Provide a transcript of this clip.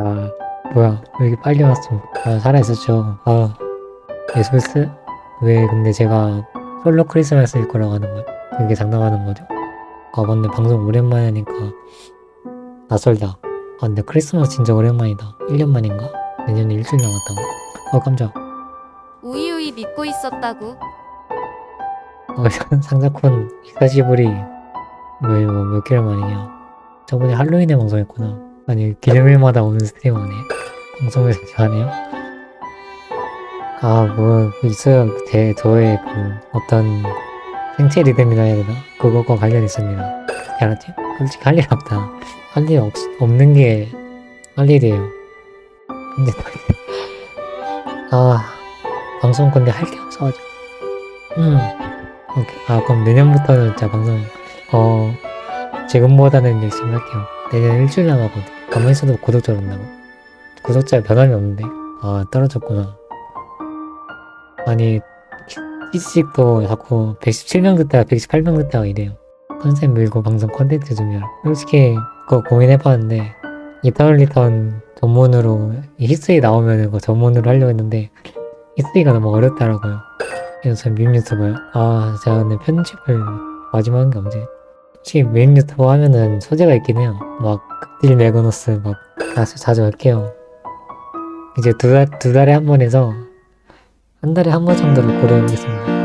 야, 뭐야, 왜 이렇게 빨리 왔어? 아, 살아있었죠. 아, 에스베스? 왜 근데 제가 솔로 크리스마스일 거라고 하는 거야? 그게 장담하는 거죠? 아, 맞네. 방송 오랜만에 하니까 낯설다. 아, 근데 크리스마스 진짜 오랜만이다. 1년 만인가? 내년에 일주일 남았다고? 어, 깜짝. 우이우이 믿고 있었다고. 어, 상자콘 히사시부리 왜, 뭐, 몇 개월 만이냐. 저번에 할로윈에 방송했구나. 아니, 기념일마다 오는 스트리머네. 방송을 이렇게 하네요. 아, 뭐, 있어요. 제, 저의 그, 어떤 생체 리듬이라 해야 되나? 그것과 관련 있습니다. 알았지? 솔직히 할 일 없다. 할일 없, 없는 게 할 일이에요. 근데, 아, 방송 근데 할 게 없어가지고. 음. 오케이. 아, 그럼 내년부터는 진짜 방송, 어, 지금보다는 열심히 할게요. 내년 일주일 남았거든. 가만히 있어도 구독자 온다고. 구독자 변함이 없는데. 아, 떨어졌구나. 아니, 시식도 자꾸 117명 듣다가 118명 듣다가 이래요. 컨셉 밀고 방송 컨텐츠 준비하라. 솔직히, 그거 고민해봤는데, 이터널 리턴 전문으로, 이 히스토리 나오면 그거 전문으로 하려고 했는데, 히스토리가 너무 어렵더라고요. 그래서 저밈 유튜버요. 아, 제가 근데 편집을 마지막 한 게 언제? 솔직히 메인 유튜버 하면은 소재가 있긴 해요. 막, 극 딜 메가노스 막, 자주, 자주 할게요. 이제 두 달, 두 달에 한번 해서, 한 달에 한 번 정도로 고려해보겠습니다.